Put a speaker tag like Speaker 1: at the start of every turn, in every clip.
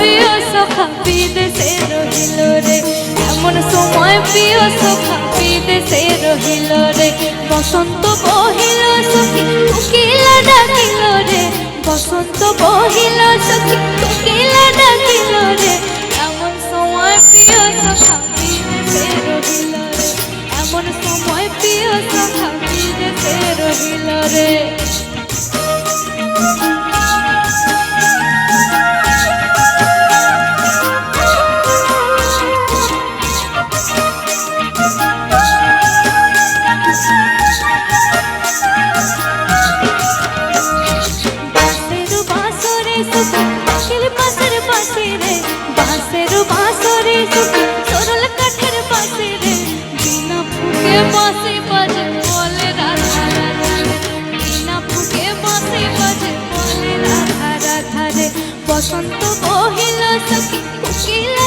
Speaker 1: প্রিয় সখা বিদেশে রহিল রে। এমন সময় প্রিয় সখা বিদেশে রহিল রে। বসন্ত বহিল সখী কোকিলা ডাকিল রে। বসন্ত বহিল সখী কোকিলা ডাকিল রে। এমন সময় প্রিয় সখা বিদেশে রহিল রে। এমন সময় প্রিয় সখা বিদেশে রহিল রে। সুখী পাখির পাশের পাশে রে বাঁশের বাঁশরে সুখী সরল কাঠের পাশে রে বিনা ফুকে বাঁশি বাজে বলে রাধা রাধা বিনা ফুকে বাঁশি বাজে বলে রাধা রাধা রে। বসন্ত বহিল সখী কোকিলা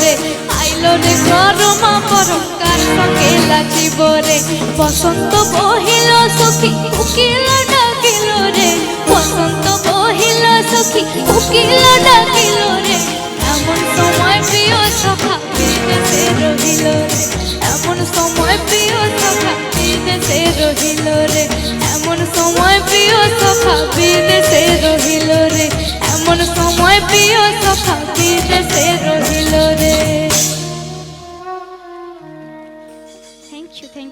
Speaker 1: রে আইলো রে গরমা পরকার সঙ্গে লাচিব রে। বসন্ত বহিল সখী, উকিল ডাকিল রে। বসন্ত বহিল সখী, উকিল ডাকিল রে। এমন সময় প্রিয় সখা বিদেশে রহিল রে। এমন সময় প্রিয় সখা বিদেশে রহিল রে। এমন সময় প্রিয় সখা বিদেশে রহিল রে। এমন সময় প্রিয় সখা বিদেশে রহিল